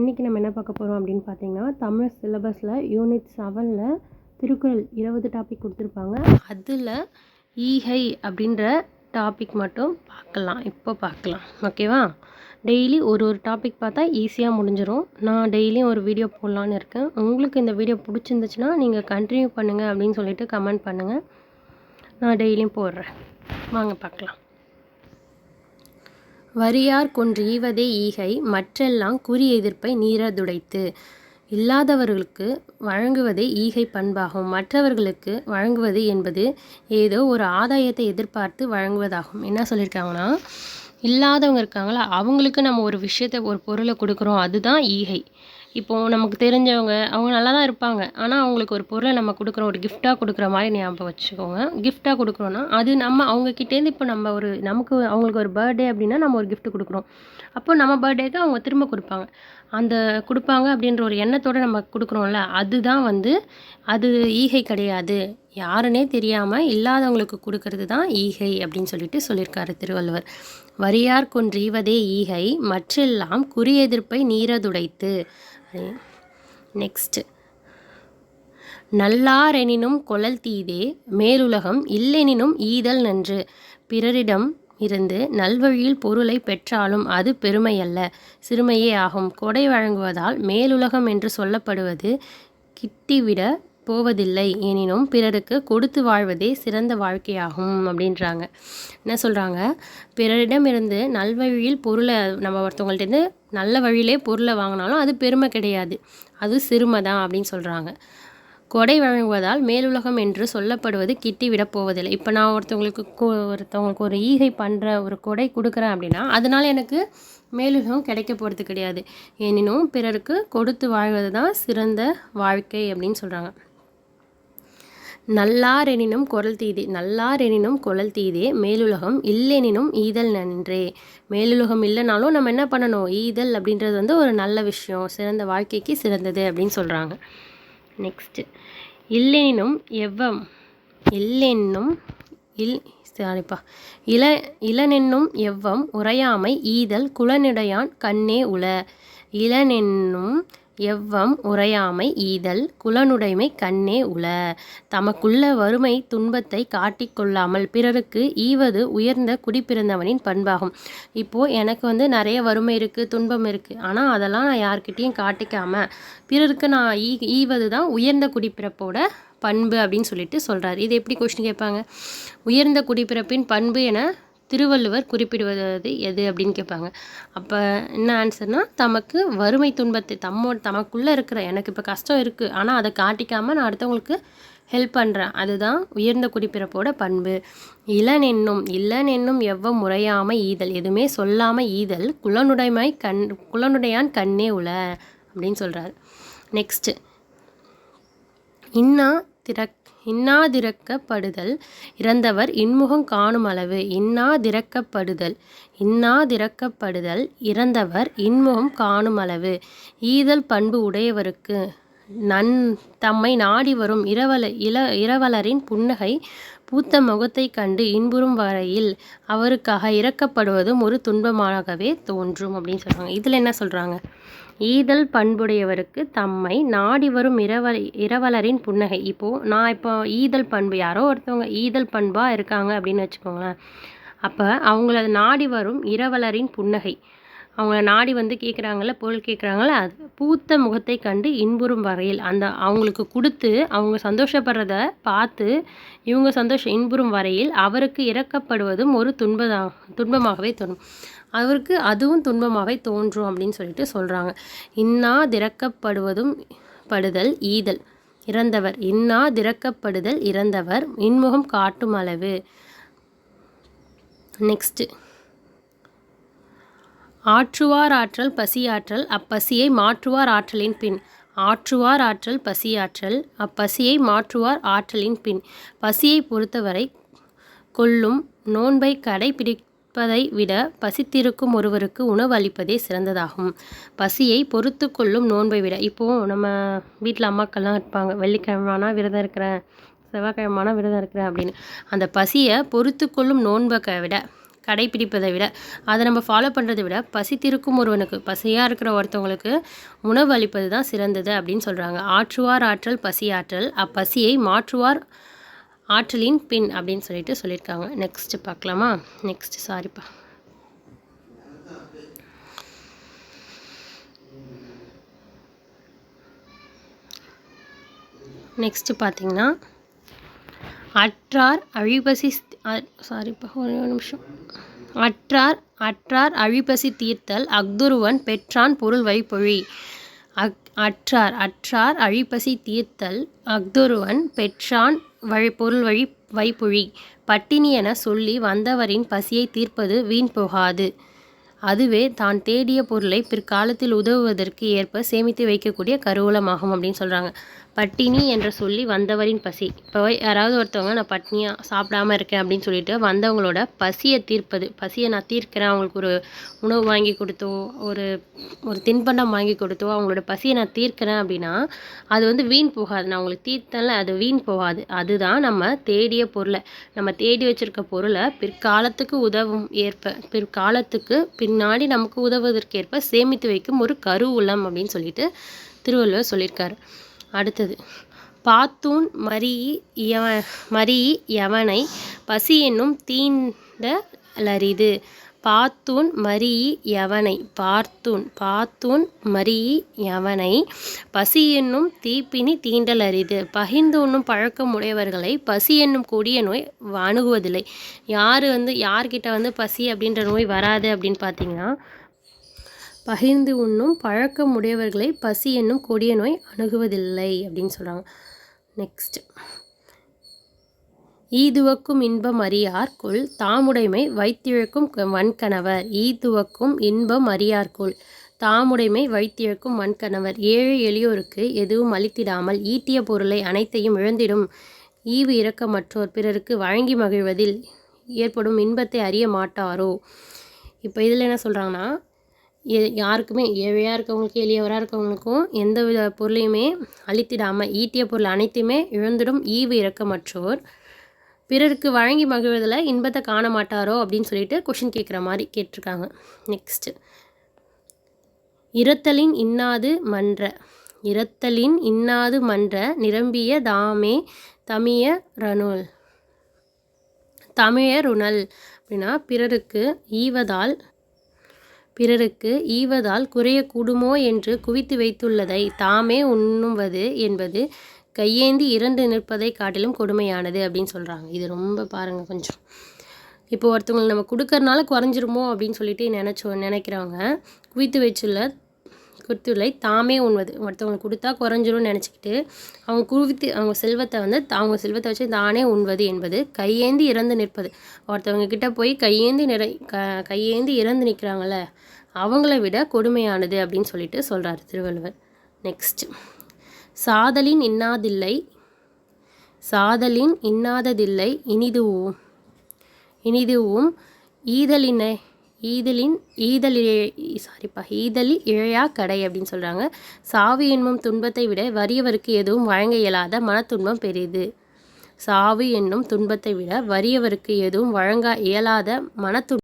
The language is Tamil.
இன்றைக்கி நம்ம என்ன பார்க்க போகிறோம் அப்படின்னு பார்த்தீங்கன்னா தமிழ் சிலபஸில் யூனிட் செவனில் திருக்குறள் இருபது டாபிக் கொடுத்துருப்பாங்க. அதில் ஈகை அப்படின்ற டாபிக் மட்டும் பார்க்கலாம். இப்போ பார்க்கலாம். ஓகேவா டெய்லி ஒரு ஒரு டாபிக் பார்த்தா ஈஸியாக முடிஞ்சிடும் நான் டெய்லியும் ஒரு வீடியோ போடலான்னு இருக்கேன். உங்களுக்கு இந்த வீடியோ பிடிச்சிருந்துச்சுன்னா நீங்கள் கண்டினியூ பண்ணுங்கள் அப்படின்னு சொல்லிட்டு கமெண்ட் பண்ணுங்கள் நான் டெய்லியும் போடுறேன். வாங்க பார்க்கலாம். வரியார் கொன்றீவதே ஈகை மற்றெல்லாம் குறி எதிர்ப்பை நீரதுடைத்து. இல்லாதவர்களுக்கு வழங்குவதே ஈகை பண்பாகும். மற்றவர்களுக்கு வழங்குவது என்பது ஏதோ ஒரு ஆதாயத்தை எதிர்பார்த்து வழங்குவதாகும். என்ன சொல்லியிருக்காங்கன்னா இல்லாதவங்க இருக்காங்களா? அவங்களுக்கு நம்ம ஒரு விஷயத்தை ஒரு பொருளை கொடுக்குறோம். அதுதான் ஈகை. இப்போது நமக்கு தெரிஞ்சவங்க அவங்க நல்லா தான் இருப்பாங்க. ஆனால் அவங்களுக்கு ஒரு பொருளை நம்ம கொடுக்குறோம் ஒரு கிஃப்டாக கொடுக்குற மாதிரி ஞாபகம் வச்சுக்கோங்க. கிஃப்டாக கொடுக்குறோன்னா அது நம்ம அவங்கக்கிட்டேருந்து இப்போ நம்ம ஒரு நமக்கு அவங்களுக்கு ஒரு பர்த்டே அப்படின்னா நம்ம ஒரு கிஃப்ட் கொடுக்குறோம். அப்போ நம்ம பர்த்டேக்கு அவங்க திரும்ப கொடுப்பாங்க. அந்த கொடுப்பாங்க அப்படின்ற ஒரு எண்ணத்தோடு நம்ம கொடுக்குறோம்ல அதுதான் வந்து அது ஈகை கிடையாது. யாருன்னே தெரியாமல் இல்லாதவங்களுக்கு கொடுக்கறது தான் ஈகை அப்படின்னு சொல்லிட்டு சொல்லியிருக்காரு திருவள்ளுவர். வரியார் கொன்றீவதே ஈகை மற்றெல்லாம் குறி எதிர்ப்பை நீரதுடைத்து. நெக்ஸ்ட்டு நல்லாரெனினும் கொழல் தீதே மேலுலகம் இல்லெனினும் ஈதல் நன்று பிறரிடம் இருந்து நல்வழியில் பொருளை பெற்றாலும் அது பெருமையல்ல சிறுமையே ஆகும். கொடை வழங்குவதால் மேலுலகம் என்று சொல்லப்படுவது கிட்டிவிட போவதில்லை. எனினும் பிறருக்கு கொடுத்து வாழ்வதே சிறந்த வாழ்க்கையாகும் அப்படின்றாங்க. என்ன சொல்கிறாங்க பிறரிடமிருந்து நல்வழியில் பொருளை நம்ம ஒருத்தவங்கள்ட்டேருந்து நல்ல வழியிலே பொருளை வாங்கினாலும் அது பெருமை கிடையாது. அது சிறுமை தான் அப்படின்னு சொல்கிறாங்க கொடை வழங்குவதால் மேலுலகம் என்று சொல்லப்படுவது கிட்டி விட போவதில்லை. இப்போ நான் ஒருத்தவங்களுக்கு ஒருத்தவங்களுக்கு ஒரு ஈகை பண்ணுற ஒரு கொடை கொடுக்குறேன் அப்படின்னா அதனால் எனக்கு மேலுலகம் கிடைக்க போகிறது கிடையாது. எனினும் பிறருக்கு கொடுத்து வாழ்வது தான் சிறந்த வாழ்க்கை அப்படின்னு சொல்கிறாங்க நல்லாரெனினும் குரல் தீதே நல்லாரெனினும் குரல் தீதே மேலுலகம் இல்லெனினும் ஈதல் நன்றே. மேலுலகம் இல்லைனாலும் நம்ம என்ன பண்ணணும்? ஈதல் அப்படின்றது வந்து ஒரு நல்ல விஷயம் சிறந்த வாழ்க்கைக்கு சிறந்தது அப்படின்னு சொல்கிறாங்க நெக்ஸ்ட்டு. இல்லெனினும் எவ்வம் இல்லென்னும் இல் சாரிப்பா. இள இளனென்னும் எவ்வம் உரையாமை ஈதல் குலனுடையான் கண்ணே உள. இளனென்னும் எவ்வம் உரையாமை ஈதல் குலனுடைமை கண்ணே உல தமக்குள்ள வறுமை துன்பத்தை காட்டிக்கொள்ளாமல் பிறருக்கு ஈவது உயர்ந்த குடிப்பிறந்தவனின் பண்பாகும். இப்போது எனக்கு வந்து நிறைய வறுமை இருக்குது துன்பம் இருக்குது ஆனால் அதெல்லாம் நான் யார்கிட்டேயும் காட்டிக்காமல் பிறருக்கு நான் ஈ ஈவது தான் உயர்ந்த குடிப்பிறப்போட பண்பு அப்படின்னு சொல்லிட்டு சொல்கிறார் இது எப்படி கொஸ்டின் கேட்பாங்க? உயர்ந்த குடிப்பிறப்பின் பண்பு என திருவள்ளுவர் குறிப்பிடுவது எது அப்படின்னு கேட்பாங்க. அப்போ என்ன ஆன்சர்னால் தமக்கு வறுமை துன்பத்தை தம்மோ தமக்குள்ளே இருக்கிற எனக்கு இப்போ கஷ்டம் இருக்குது ஆனால் அதை காட்டிக்காமல் நான் அடுத்தவங்களுக்கு ஹெல்ப் பண்ணுறேன் அதுதான் உயர்ந்த குடிப்பிறப்போட பண்பு. இளன் என்னும் இல்லன் என்னும் எவ்வ முறையாமை ஈதல் எதுவுமே சொல்லாமல் ஈதல் குலனுடைமை கண் குலனுடையான் கண்ணே உள அப்படின்னு சொல்கிறாரு நெக்ஸ்ட்டு இன்னா திறக் இன்னாதிரக்கப்படுதல் இறந்தவர் இன்முகம் காணும் அளவு இன்னாதிரக்கப்படுதல் இன்னாதிரக்கப்படுதல் இறந்தவர் இன்முகம் காணும் அளவு ஈதல் பண்பு உடையவருக்கு நன் தம்மை நாடி வரும் இரவல இள இரவலரின் புன்னகை பூத்த முகத்தை கண்டு இன்புறும் வரையில் அவருக்காக இறக்கப்படுவதும் ஒரு துன்பமாகவே தோன்றும் அப்படின்னு சொல்கிறாங்க இதில் என்ன சொல்கிறாங்க ஈதல் பண்புடையவருக்கு தம்மை நாடி வரும் இரவல் இரவலரின் புன்னகை. இப்போது நான் இப்போ ஈதல் பண்பு யாரோ ஒருத்தவங்க ஈதல் பண்பாக இருக்காங்க அப்படின்னு வச்சுக்கோங்களேன். அப்போ அவங்கள நாடி வரும் இரவலரின் புன்னகை. அவங்கள நாடி வந்து கேட்குறாங்கள பொருள் கேட்குறாங்கள அது பூத்த முகத்தை கண்டு இன்புறும் வரையில் அந்த அவங்களுக்கு கொடுத்து அவங்க சந்தோஷப்படுறத பார்த்து இவங்க சந்தோஷம் இன்புறும் வரையில் அவருக்கு இறக்கப்படுவதும் ஒரு துன்பதா துன்பமாகவே தோணும். அவருக்கு அதுவும் துன்பமாகவே தோன்றும் அப்படின்னு சொல்லிட்டு சொல்கிறாங்க இன்னா திறக்கப்படுவதும் படுதல் ஈதல். இறந்தவர். இன்னா திறக்கப்படுதல் இறந்தவர். இன்முகம் காட்டும் அளவு. நெக்ஸ்ட்டு ஆற்றுவார் ஆற்றல் பசியாற்றல். அப்பசியை மாற்றுவார் ஆற்றலின் பின். ஆற்றுவார் ஆற்றல் பசியாற்றல். அப்பசியை மாற்றுவார் ஆற்றலின் பின். பசியை பொறுத்தவரை கொல்லும் நோன்பை கடைபிடிப்பதை விட பசித்திருக்கும் ஒருவருக்கு உணவு அளிப்பதே சிறந்ததாகும். பசியை பொறுத்து கொள்ளும் நோன்பை விட இப்போது நம்ம வீட்டில் அம்மாக்கள்லாம் இருப்பாங்க வெள்ளிக்கிழமானா விரதம் இருக்கிறேன் செவ்வாய்க்கிழமானா விரதம் இருக்கிறேன் அப்படின்னு. அந்த பசியை பொறுத்து கொள்ளும் நோன்பை விட கடைப்பிடிப்பதை விட அதை நம்ம ஃபாலோ பண்ணுறதை விட பசி திருக்கும் ஒருவனுக்கு பசியாக இருக்கிற ஒருத்தவங்களுக்கு உணவு அளிப்பது தான் சிறந்தது அப்படின்னு சொல்கிறாங்க ஆற்றுவார் ஆற்றல் பசி ஆற்றல் அப்பசியை மாற்றுவார் ஆற்றலின் பின் அப்படின்னு சொல்லிட்டு சொல்லியிருக்காங்க. நெக்ஸ்ட் பார்க்கலாமா? நெக்ஸ்ட் சாரிப்பா நெக்ஸ்ட்டு பார்த்தீங்கன்னா அற்றார் அழிபசி சாரிப்பா ஒரே ஒரு நிமிஷம். அற்றார் அற்றார் அழிபசி தீர்த்தல் அக்துருவன் பெற்றான் பொருள் வைப்பொழி. அக் அற்றார் அற்றார் அழிப்பசி தீர்த்தல் அக்துருவன் பெற்றான் வழி பொருள் வழி வைப்புழி. பட்டினி என சொல்லி வந்தவரின் பசியை தீர்ப்பது வீண் போகாது. அதுவே தான் தேடிய பொருளை பிற்காலத்தில் உதவுவதற்கு ஏற்ப சேமித்து வைக்கக்கூடிய கருவூலமாகும் அப்படின்னு சொல்கிறாங்க பட்டினி என்று சொல்லி வந்தவரின் பசி. இப்போ யாராவது ஒருத்தவங்க நான் பட்னியாக சாப்பிடாம இருக்கேன் அப்படின்னு சொல்லிட்டு வந்தவங்களோட பசியை தீர்ப்பது. பசியை நான் தீர்க்கிறேன். அவங்களுக்கு ஒரு உணவு வாங்கி கொடுத்தோ ஒரு ஒரு தின்பண்டம் வாங்கி கொடுத்தோ அவங்களோட பசியை நான் தீர்க்கிறேன் அப்படின்னா அது வந்து வீண் போகாது. நான் அவங்களுக்கு தீர்த்தல அது வீண் போகாது. அதுதான் நம்ம தேடிய பொருளை. நம்ம தேடி வச்சுருக்க பொருளை பிற்காலத்துக்கு உதவும் ஏற்ப பிற்காலத்துக்கு பின்னாடி நமக்கு உதவுவதற்கேற்ப சேமித்து வைக்கும் ஒரு கருவூலம் அப்படின்னு சொல்லிட்டு திருவள்ளுவர் சொல்லியிருக்காரு. அடுத்தது. பாத்தூன் மரி யவ மரி யவனை பசி என்னும் தீண்ட லரிது பாத்தூன் மரி யவனை பார்த்தூன் பாத்தூன் மரி யவனை பசி என்னும் தீப்பினி தீண்டல் அரிது பகிர்ந்து உண்ணும் பழக்கம் உடையவர்களை பசி என்னும் கொடிய நோய் அணுகுவதில்லை யார் வந்து யார்கிட்ட வந்து பசி அப்படின்ற நோய் வராது அப்படின்னு பார்த்தீங்கன்னா பகிர்ந்து உண்ணும் பழக்கம் உடையவர்களை பசி என்னும் கொடிய நோய் அணுகுவதில்லை அப்படின்னு சொல்கிறாங்க நெக்ஸ்ட் ஈதுவக்கும் இன்பம் அறியார்க்குள் தாமுடைமை வைத்திழக்கும் வன்கணவர். ஈதுவக்கும் இன்பம் அறியார்க்குள் தாமுடைமை வைத்திழக்கும் வன்கணவர். ஏழை எளியோருக்கு எதுவும் அளித்திடாமல் ஈட்டிய பொருளை அனைத்தையும் இழந்திடும். ஈவு இரக்கமற்றோர் பிறருக்கு வழங்கி மகிழ்வதில் ஏற்படும் இன்பத்தை அறிய மாட்டாரோ? இப்போ இதில் என்ன சொல்கிறாங்கன்னா யாருக்குமே ஏழையாக இருக்கவங்களுக்கு எளியவராக இருக்கவங்களுக்கும் எந்த வித பொருளையுமே அழித்திடாமல் ஈட்டிய பொருள் அனைத்தையுமே இழந்துடும் ஈவு இறக்கமற்றோர் பிறருக்கு வழங்கி மகிழ்வதில் இன்பத்தை காண மாட்டாரோ அப்படின்னு சொல்லிட்டு கொஷின் கேட்குற மாதிரி கேட்டிருக்காங்க. நெக்ஸ்ட்டு இரத்தலின் இன்னாது மன்ற. இரத்தலின் இன்னாது மன்ற நிரம்பிய தாமே தமிய ரனுல் தமிழருணல் அப்படின்னா பிறருக்கு ஈவதால் பிறருக்கு ஈவதால் குறையக்கூடுமோ என்று குவித்து வைத்துள்ளதை தாமே உண்ணுவது என்பது கையேந்தி இரண்டு நிற்பதை காட்டிலும் கொடுமையானது அப்படின்னு சொல்கிறாங்க இது ரொம்ப பாருங்கள் கொஞ்சம். இப்போ ஒருத்தவங்களை நம்ம கொடுக்கறனால குறைஞ்சிருமோ அப்படின்னு சொல்லிட்டு நினச்சோ நினைக்கிறவங்க குவித்து வச்சுள்ள குத்துலை தாமே உண்வது ஒருத்தவங்களுக்கு கொடுத்தா குறைஞ்சிரும்னு நினச்சிக்கிட்டு அவங்க குவித்து அவங்க செல்வத்தை வந்து அவங்க செல்வத்தை வச்சு தானே உண்வது என்பது கையேந்தி இறந்து நிற்பது. ஒருத்தவங்க கிட்ட போய் கையேந்தி நிறை க கையேந்தி இறந்து நிற்கிறாங்கள அவங்கள விட கொடுமையானது அப்படின்னு சொல்லிட்டு சொல்கிறார் திருவள்ளுவர். நெக்ஸ்ட் சாதலின் இன்னாதில்லை சாதலின் இன்னாததில்லை இனிதுவும் இனிதுவும் ஈதலினை ஈதலின் ஈதலிழ சாரிப்பா ஈதலி இழையா கடை அப்படின்னு சொல்கிறாங்க சாவு என்னும் துன்பத்தை விட வறியவருக்கு எதுவும் வழங்க இயலாத மனத்துன்பம் பெரிது சாவு என்னும் துன்பத்தை விட வறியவருக்கு எதுவும் வழங்க இயலாத மனத்துன்பம்